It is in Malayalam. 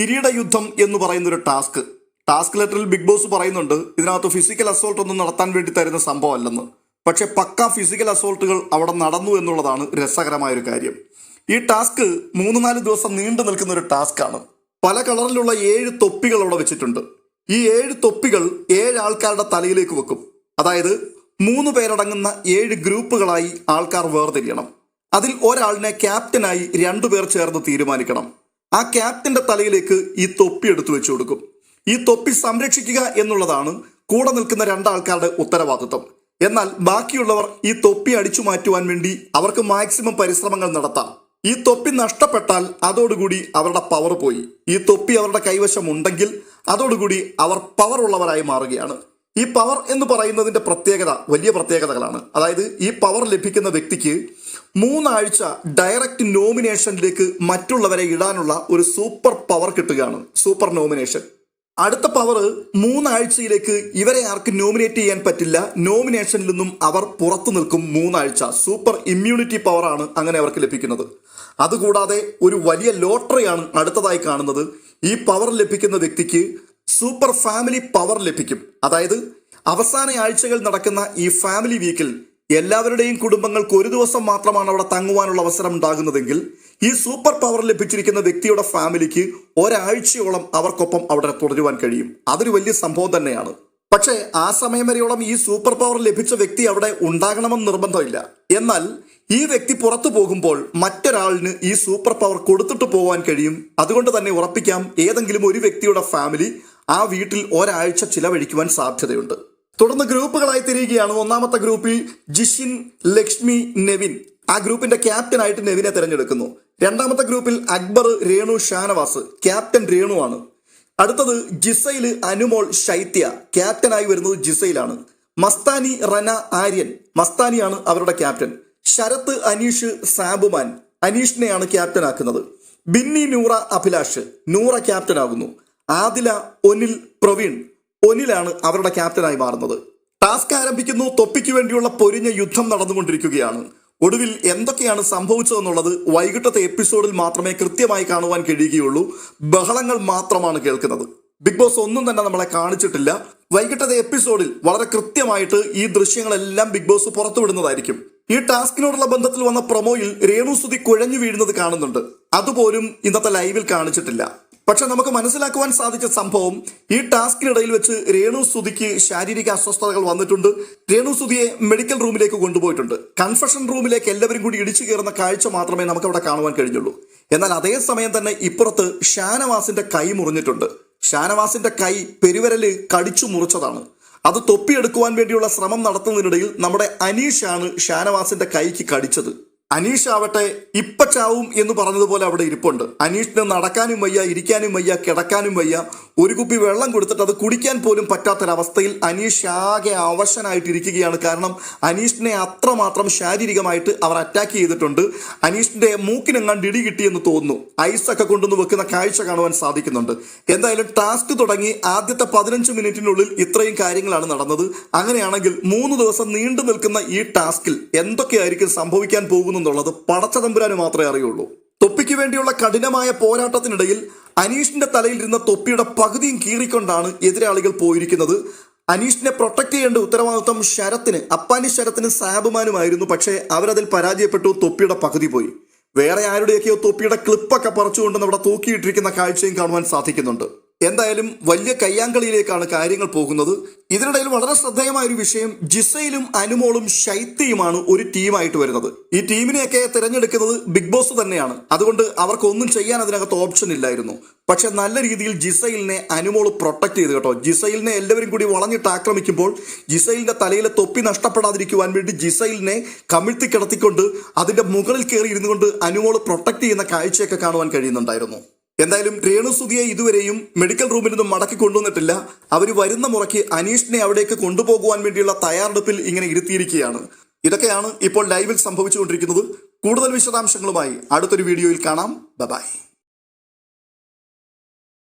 കിരീട യുദ്ധം എന്ന് പറയുന്ന ഒരു ടാസ്ക്. ടാസ്ക് ലെറ്ററിൽ ബിഗ് ബോസ് പറയുന്നുണ്ട് ഇതിനകത്ത് ഫിസിക്കൽ അസോൾട്ട് ഒന്നും നടത്താൻ വേണ്ടി തരുന്ന സംഭവമല്ലെന്ന്. പക്ഷെ പക്ക ഫിസിക്കൽ അസോൾട്ടുകൾ അവിടെ നടന്നു എന്നുള്ളതാണ് രസകരമായ ഒരു കാര്യം. ഈ ടാസ്ക് മൂന്ന് നാല് ദിവസം നീണ്ടു നിൽക്കുന്ന ഒരു ടാസ്ക്കാണ് പല കളറിലുള്ള ഏഴ് തൊപ്പികൾ അവിടെ വെച്ചിട്ടുണ്ട്. ഈ ഏഴ് തൊപ്പികൾ ഏഴ് ആൾക്കാരുടെ തലയിലേക്ക് വെക്കും. അതായത് മൂന്ന് പേരടങ്ങുന്ന ഏഴ് ഗ്രൂപ്പുകളായി ആൾക്കാർ വേർതിരിയണം. അതിൽ ഒരാളിനെ ക്യാപ്റ്റനായി രണ്ടുപേർ ചേർന്ന് തീരുമാനിക്കണം. ആ ക്യാപ്റ്റന്റെ തലയിലേക്ക് ഈ തൊപ്പി എടുത്തു വെച്ചു കൊടുക്കും. ഈ തൊപ്പി സംരക്ഷിക്കുക എന്നുള്ളതാണ് കൂടെ നിൽക്കുന്ന രണ്ടാൾക്കാരുടെ ഉത്തരവാദിത്വം. എന്നാൽ ബാക്കിയുള്ളവർ ഈ തൊപ്പി അടിച്ചു മാറ്റുവാൻ വേണ്ടി അവർക്ക് മാക്സിമം പരിശ്രമങ്ങൾ നടത്താം. ഈ തൊപ്പി നഷ്ടപ്പെട്ടാൽ അതോടുകൂടി അവരുടെ പവർ പോയി. ഈ തൊപ്പി അവരുടെ കൈവശം ഉണ്ടെങ്കിൽ അതോടുകൂടി അവർ പവർ ഉള്ളവരായി മാറുകയാണ്. ഈ പവർ എന്ന് പറയുന്നതിന്റെ പ്രത്യേകത വലിയ പ്രത്യേകതകളാണ്. അതായത് ഈ പവർ ലഭിക്കുന്ന വ്യക്തിക്ക് മൂന്നാഴ്ച ഡയറക്റ്റ് നോമിനേഷനിലേക്ക് മറ്റുള്ളവരെ ഇടാനുള്ള ഒരു സൂപ്പർ പവർ കിട്ടുകയാണ്. സൂപ്പർ നോമിനേഷൻ അടുത്ത പവർ മൂന്നാഴ്ചയിലേക്ക് ഇവരെ ആർക്കും നോമിനേറ്റ് ചെയ്യാൻ പറ്റില്ല നോമിനേഷനിൽ നിന്നും അവർ പുറത്തു നിൽക്കും മൂന്നാഴ്ച. സൂപ്പർ ഇമ്മ്യൂണിറ്റി പവറാണ് അങ്ങനെ അവർക്ക് ലഭിക്കുന്നത്. അതുകൂടാതെ ഒരു വലിയ ലോട്ടറിയാണ് അടുത്തതായി കാണുന്നത്. ഈ പവർ ലഭിക്കുന്ന വ്യക്തിക്ക് സൂപ്പർ ഫാമിലി പവർ ലഭിക്കും. അതായത് അവസാന ആഴ്ചകൾ നടക്കുന്ന ഈ ഫാമിലി വീക്കിൽ എല്ലാവരുടെയും കുടുംബങ്ങൾക്ക് ഒരു ദിവസം മാത്രമാണ് അവിടെ തങ്ങുവാനുള്ള അവസരം ഉണ്ടാകുന്നതെങ്കിൽ ഈ സൂപ്പർ പവർ ലഭിച്ചിരിക്കുന്ന വ്യക്തിയുടെ ഫാമിലിക്ക് ഒരാഴ്ചയോളം അവർക്കൊപ്പം അവിടെ തുടരുവാൻ കഴിയും. അതൊരു വലിയ സംഭവം തന്നെയാണ്. പക്ഷേ ആ സമയം വരെയോളം ഈ സൂപ്പർ പവർ ലഭിച്ച വ്യക്തി അവിടെ ഉണ്ടാകണമെന്ന് നിർബന്ധമില്ല. എന്നാൽ ഈ വ്യക്തി പുറത്തു പോകുമ്പോൾ മറ്റൊരാളിന് ഈ സൂപ്പർ പവർ കൊടുത്തിട്ട് പോകാൻ കഴിയും. അതുകൊണ്ട് തന്നെ ഉറപ്പിക്കാം ഏതെങ്കിലും ഒരു വ്യക്തിയുടെ ഫാമിലി ആ വീട്ടിൽ ഒരാഴ്ച ചിലവഴിക്കുവാൻ സാധ്യതയുണ്ട്. തുടർന്ന് ഗ്രൂപ്പുകളായി തിരിയുകയാണ് ഒന്നാമത്തെ ഗ്രൂപ്പിൽ ജിഷിൻ ലക്ഷ്മി നെവിൻ. ആ ഗ്രൂപ്പിന്റെ ക്യാപ്റ്റനായിട്ട് നെവിനെ തിരഞ്ഞെടുക്കുന്നു. രണ്ടാമത്തെ ഗ്രൂപ്പിൽ അക്ബർ രേണു ഷാനവാസ്. ക്യാപ്റ്റൻ രേണു ആണ്. അടുത്തത് ജിസൈൽ അനുമോൾ ശൈത്യ. ക്യാപ്റ്റനായി വരുന്നത് ജിസൈലാണ്. മസ്താനി റന ആര്യൻ. മസ്താനിയാണ് അവരുടെ ക്യാപ്റ്റൻ. ശരത്ത് അനീഷ് സാബുമാൻ. അനീഷിനെയാണ് ക്യാപ്റ്റൻ ആക്കുന്നത് ബിന്നി നൂറ അഭിലാഷ്. നൂറ ക്യാപ്റ്റൻ ആകുന്നു ആദില ഒനിൽ പ്രവീൺ. ഒനിലാണ് അവരുടെ ക്യാപ്റ്റനായി മാറുന്നത്. ടാസ്ക് ആരംഭിക്കുന്നു തൊപ്പിക്ക് വേണ്ടിയുള്ള പൊരിഞ്ഞ യുദ്ധം നടന്നുകൊണ്ടിരിക്കുകയാണ്. ഒടുവിൽ എന്തൊക്കെയാണ് സംഭവിച്ചതെന്നുള്ളത് വൈകിട്ടത്തെ എപ്പിസോഡിൽ മാത്രമേ കൃത്യമായി കാണുവാൻ കഴിയുകയുള്ളൂ. ബഹളങ്ങൾ മാത്രമാണ് കേൾക്കുന്നത്. ബിഗ് ബോസ് ഒന്നും തന്നെ നമ്മളെ കാണിച്ചിട്ടില്ല. വൈകിട്ടത്തെ എപ്പിസോഡിൽ വളരെ കൃത്യമായിട്ട് ഈ ദൃശ്യങ്ങളെല്ലാം ബിഗ് ബോസ് പുറത്തുവിടുന്നതായിരിക്കും. ഈ ടാസ്കിനോടുള്ള ബന്ധത്തിൽ വന്ന പ്രൊമോയിൽ രേണുസുതി കുഴഞ്ഞു വീഴുന്നത് കാണുന്നുണ്ട്. അതുപോലും ഇന്നത്തെ ലൈവിൽ കാണിച്ചിട്ടില്ല. പക്ഷെ നമുക്ക് മനസ്സിലാക്കുവാൻ സാധിച്ച സംഭവം ഈ ടാസ്കിനിടയിൽ വെച്ച് രേണു സുതിക്ക് ശാരീരിക അസ്വസ്ഥതകൾ വന്നിട്ടുണ്ട്. രേണു സുതിയെ മെഡിക്കൽ റൂമിലേക്ക് കൊണ്ടുപോയിട്ടുണ്ട്. കൺഫഷൻ റൂമിലേക്ക് എല്ലാവരും കൂടി ഇടിച്ചു കയറുന്ന കാഴ്ച മാത്രമേ നമുക്ക് അവിടെ കാണുവാൻ കഴിഞ്ഞുള്ളൂ. എന്നാൽ അതേസമയം തന്നെ ഇപ്പുറത്ത് ഷാനവാസിന്റെ കൈ മുറിഞ്ഞിട്ടുണ്ട്. ഷാനവാസിന്റെ കൈ പെരുവരൽ കടിച്ചു മുറിച്ചതാണ്. അത് തൊപ്പിയെടുക്കുവാൻ വേണ്ടിയുള്ള ശ്രമം നടത്തുന്നതിനിടയിൽ നമ്മുടെ അനീഷാണ് ഷാനവാസിന്റെ കൈക്ക് കടിച്ചത്. അനീഷ് ആവട്ടെ ഇപ്പ ചാവും എന്ന് പറഞ്ഞതുപോലെ അവിടെ ഇരിപ്പുണ്ട്. അനീഷിന് നടക്കാനും വയ്യ ഇരിക്കാനും വയ്യ കിടക്കാനും വയ്യ. ഒരു കുപ്പി വെള്ളം കൊടുത്തിട്ട് അത് കുടിക്കാൻ പോലും പറ്റാത്തൊരവസ്ഥയിൽ അനീഷ് ആകെ അവശനായിട്ടിരിക്കുകയാണ്. കാരണം അനീഷിനെ അത്രമാത്രം ശാരീരികമായിട്ട് അവർ അറ്റാക്ക് ചെയ്തിട്ടുണ്ട്. അനീഷിന്റെ മൂക്കിനെങ്ങാണ്ട് ഇടി കിട്ടിയെന്ന് തോന്നുന്നു. ഐസൊക്കെ കൊണ്ടുവന്ന് വെക്കുന്ന കാഴ്ച കാണുവാൻ സാധിക്കുന്നുണ്ട്. എന്തായാലും ടാസ്ക് തുടങ്ങി ആദ്യത്തെ പതിനഞ്ച് മിനിറ്റിനുള്ളിൽ ഇത്രയും കാര്യങ്ങളാണ് നടന്നത്. അങ്ങനെയാണെങ്കിൽ മൂന്ന് ദിവസം നീണ്ടു നിൽക്കുന്ന ഈ ടാസ്കിൽ എന്തൊക്കെയായിരിക്കും സംഭവിക്കാൻ പോകുന്നെന്നുള്ളത് പടച്ചതമ്പുരാന് മാത്രമേ അറിയുള്ളൂ. തൊപ്പിക്ക് വേണ്ടിയുള്ള കഠിനമായ പോരാട്ടത്തിനിടയിൽ അനീഷിന്റെ തലയിൽ ഇരുന്ന തൊപ്പിയുടെ പകുതിയും കീറിക്കൊണ്ടാണ് എതിരാളികൾ പോയിരിക്കുന്നത്. അനീഷിനെ പ്രൊട്ടക്ട് ചെയ്യേണ്ട ഉത്തരവാദിത്വം ശരത്തിന് അപ്പാനി ശരത്തിന് സാബുമാനുമായിരുന്നു. പക്ഷേ അവരതിൽ പരാജയപ്പെട്ടു തൊപ്പിയുടെ പകുതി പോയി. വേറെ ആരുടെയൊക്കെയോ തൊപ്പിയുടെ ക്ലിപ്പൊക്കെ പറിച്ചുകൊണ്ട് അവിടെ തൂക്കിയിട്ടിരിക്കുന്ന കാഴ്ചയും കാണുവാൻ സാധിക്കുന്നുണ്ട്. എന്തായാലും വലിയ കയ്യാങ്കളിയിലേക്കാണ് കാര്യങ്ങൾ പോകുന്നത്. ഇതിനിടയിൽ വളരെ ശ്രദ്ധേയമായ ഒരു വിഷയം ജിസയിലും അനുമോളും ശൈത്യയുമാണ് ഒരു ടീമായിട്ട് വരുന്നത്. ഈ ടീമിനെയൊക്കെ തിരഞ്ഞെടുക്കുന്നത് ബിഗ് ബോസ് തന്നെയാണ്. അതുകൊണ്ട് അവർക്കൊന്നും ചെയ്യാൻ അതിനകത്ത് ഓപ്ഷൻ ഇല്ലായിരുന്നു. പക്ഷെ നല്ല രീതിയിൽ ജിസൈലിനെ അനുമോൾ പ്രൊട്ടക്ട് ചെയ്ത് കേട്ടോ. ജിസൈലിനെ എല്ലാവരും കൂടി വളഞ്ഞിട്ട് ആക്രമിക്കുമ്പോൾ ജിസൈലിന്റെ തലയിലെ തൊപ്പി നഷ്ടപ്പെടാതിരിക്കുവാൻ വേണ്ടി ജിസൈലിനെ കമിഴ്ത്തി കിടത്തിക്കൊണ്ട് അതിന്റെ മുകളിൽ കയറി ഇരുന്നുകൊണ്ട് അനുമോൾ പ്രൊട്ടക്ട് ചെയ്യുന്ന കാഴ്ചയൊക്കെ കാണുവാൻ കഴിയുന്നുണ്ടായിരുന്നു. എന്തായാലും രേണുസുതിയെ ഇതുവരെയും മെഡിക്കൽ റൂമിൽ നിന്നും മടക്കി കൊണ്ടുവന്നിട്ടില്ല. അവർ വരുന്ന മുറയ്ക്ക് അനീഷിനെ അവിടേക്ക് കൊണ്ടുപോകുവാൻ വേണ്ടിയുള്ള തയ്യാറെടുപ്പിൽ ഇങ്ങനെ ഇരുത്തിയിരിക്കുകയാണ്. ഇതൊക്കെയാണ് ഇപ്പോൾ ലൈവിൽ സംഭവിച്ചുകൊണ്ടിരിക്കുന്നത്. കൂടുതൽ വിശദാംശങ്ങളുമായി അടുത്തൊരു വീഡിയോയിൽ കാണാം. ബൈ